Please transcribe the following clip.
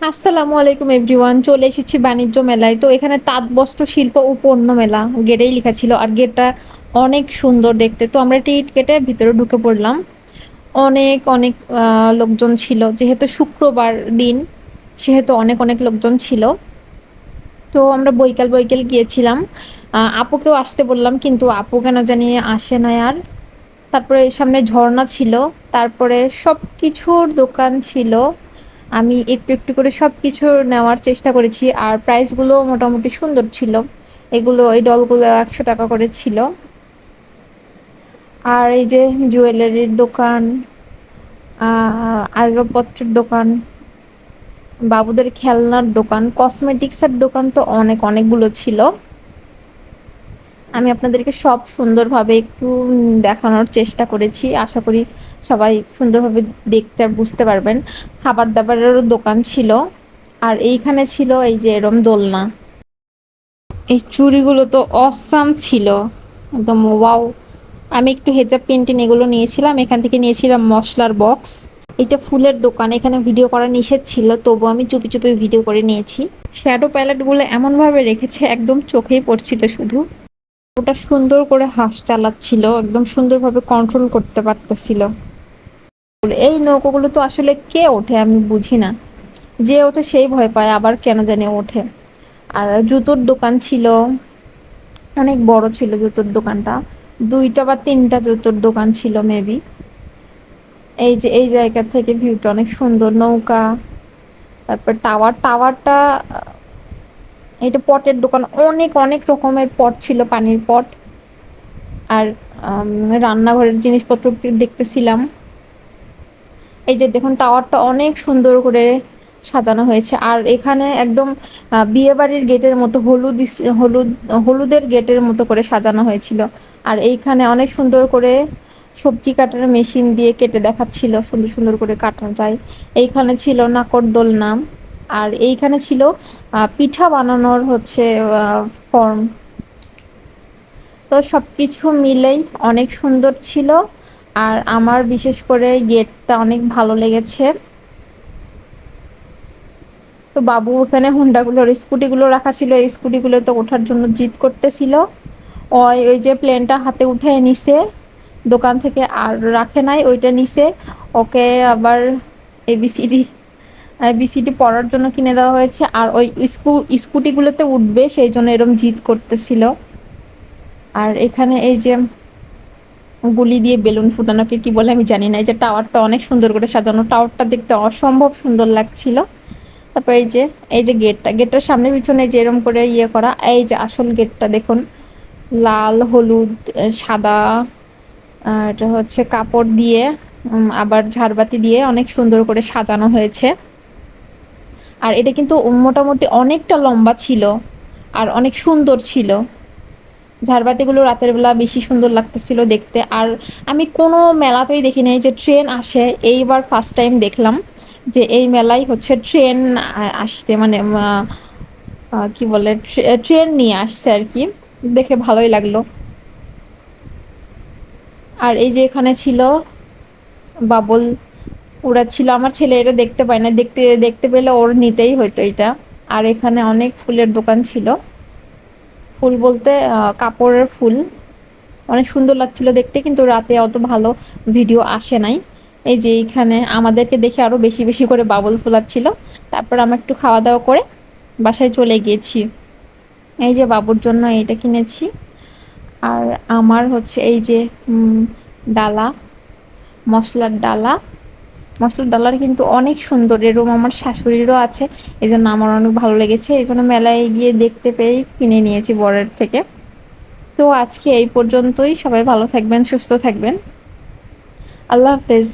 আসসালামু আলাইকুম এভরিওয়ান চলে এসেছি বাণিজ্য মেলায়। তো এখানে তাঁত বস্ত্র শিল্প ও পণ্য মেলা গেটেই লেখা ছিল। আর গেটটা অনেক সুন্দর দেখতে। তো আমরা টিকিট কেটে ভিতরে ঢুকে পড়লাম। অনেক অনেক লোকজন ছিল। যেহেতু শুক্রবার দিন, সেহেতু অনেক অনেক লোকজন ছিল। তো আমরা বৈকাল বৈকাল গিয়েছিলাম। আপুকেও আসতে বললাম, কিন্তু আপু কেন জানি আসে না আর। তারপরে সামনে ঝর্ণা ছিল। তারপরে সব কিছুর দোকান ছিল। আমি একটু একটু করে সব কিছু নেওয়ার চেষ্টা করেছি, আর প্রাইসগুলো মোটামুটি সুন্দর ছিল। এগুলো, এই ডলগুলো একশো টাকা করে ছিল। আর এই যে জুয়েলারির দোকান আসবাবপত্রের দোকান, বাবুদের খেলনার দোকান কসমেটিক্সের দোকান তো অনেক, অনেকগুলো ছিল। আমি আপনাদেরকে সব সুন্দরভাবে একটু দেখানোর চেষ্টা করেছি। আশা করি সবাই সুন্দরভাবে দেখতে আর বুঝতে পারবেন। খাবার দাবারেরও দোকান ছিল, আর এইখানে ছিল এই যে এরম দোলনা। এই চুড়িগুলো তো অসাম ছিল, একদম ওয়াও। আমি একটু হেজাব পেন্টিং এগুলো নিয়েছিলাম, এখান থেকে নিয়েছিলাম মশলার বক্স। এটা ফুলের দোকান, এখানে ভিডিও করা নিষেধ ছিল, তবু আমি চুপি চুপি ভিডিও করে নিয়েছি। শ্যাডো প্যালেটগুলো এমনভাবে রেখেছে, একদম চোখেই পড়ছিল শুধু। ওটা সুন্দর করে হাঁস চালাচ্ছিল, একদম সুন্দরভাবে কন্ট্রোল করতে পারতেছিল। এই নৌকোগুলো তো আসলে কে ওঠে আমি বুঝি না। যে ওঠে সেই ভয় পায়, আবার কেন জানি ওঠে। আর জুতোর দোকান ছিল, অনেক বড় ছিল জুতোর দোকানটা। দুইটা বা তিনটা জুতোর দোকান ছিল মেবি এই যে, এই জায়গা থেকে ভিউটা অনেক সুন্দর, নৌকা। তারপর টাওয়ার টাওয়ারটা এটা পটের দোকান, অনেক অনেক রকমের পট ছিল, পানির পট। আর রান্নাঘরের জিনিসপত্র দেখতেছিলাম। এই যে দেখুন, টাওয়ারটা অনেক সুন্দর করে সাজানো হয়েছে। আর এখানে একদম বিয়েবাড়ির গেটের মতো হলুদ হলুদ, হলুদের গেটের মতো করে সাজানো হয়েছিল। আর এইখানে অনেক সুন্দর করে সবজি কাটার মেশিন দিয়ে কেটে দেখাচ্ছিল, সুন্দর সুন্দর করে কাটানো যায়। এইখানে ছিল নাকরদোলনা আর এইখানে ছিল পিঠা বানানোর হচ্ছে ফর্ম তো সব কিছু মিলেই অনেক সুন্দর ছিল আর আমার বিশেষ করে গেটটা অনেক ভালো লেগেছে। তো বাবু ওখানে হুন্ডাগুলোর স্কুটিগুলো রাখা ছিল, এই স্কুটিগুলো তো ওঠার জন্য জিদ করতেছিল। ওই ওই যে প্লেনটা হাতে উঠে নিছে, দোকান থেকে আর রাখে নাই, ওইটা নিছে। ওকে আবার এবিসিডি এবিসিডি পড়ার জন্য কিনে দেওয়া হয়েছে। আর ওই স্কু, স্কুটিগুলোতে উঠবে, সেই জন্য এরম জিদ করতেছিল। আর এখানে এই যে গুলি দিয়ে বেলুন ফুটানোকে কি বলে আমি জানি না। এই যে টাওয়ারটা অনেক সুন্দর করে সাজানো। টাওয়ারটা দেখতে অসম্ভব সুন্দর লাগছিল। তারপর এই যে এই যে গেটটা, গেটটার সামনে পিছনে যে এরম করে ইয়ে করা, এই যে আসল গেটটা দেখুন। লাল, হলুদ সাদা এটা হচ্ছে কাপড় দিয়ে আবার ঝাড়বাতি দিয়ে অনেক সুন্দর করে সাজানো হয়েছে। আর এটা কিন্তু মোটামুটি অনেকটা লম্বা ছিল আর অনেক সুন্দর ছিল। ঝাড়বাতিগুলো রাতের বেলা বেশি সুন্দর লাগতেছিল দেখতে। আর আমি কোনো মেলাতেই দেখি নাই যে ট্রেন আসে। এইবার ফার্স্ট টাইম দেখলাম যে এই মেলায় হচ্ছে ট্রেন আসতে মানে কি বলে, ট্রে- ট্রেন নিয়ে আসছে আর কি। দেখে ভালোই লাগল। আর এই যে এখানে ছিল বাবল উড়াচ্ছিল আমার ছেলে এটা দেখতে পায় না। দেখতে দেখতে পেলে ওর নিতেই হতো এটা। আর এখানে অনেক ফুলের দোকান ছিল। ফুল বলতে কাপড়ের ফুল। অনেক সুন্দর লাগছিল দেখতে, কিন্তু রাতে অত ভালো ভিডিও আসে নাই। এই যে এইখানে আমাদেরকে দেখে আরও বেশি বেশি করে বাবল ফুলাচ্ছিল। তারপর আমরা একটু খাওয়া দাওয়া করে বাসায় চলে গিয়েছি। এই যে বাবুর জন্য এইটা কিনেছি। আর আমার হচ্ছে এই যে ডালা, মশলার ডালা। মশলার ডালার কিন্তু অনেক সুন্দর। এরম আমার শাশুড়িরও আছে এই জন্য আমার অনেক ভালো লেগেছে। এই জন্য মেলায় গিয়ে দেখতে পেয়েই কিনে নিয়েছি বরের থেকে। তো আজকে এই পর্যন্তই। সবাই ভালো থাকবেন, সুস্থ থাকবেন। আল্লাহ হাফেজ।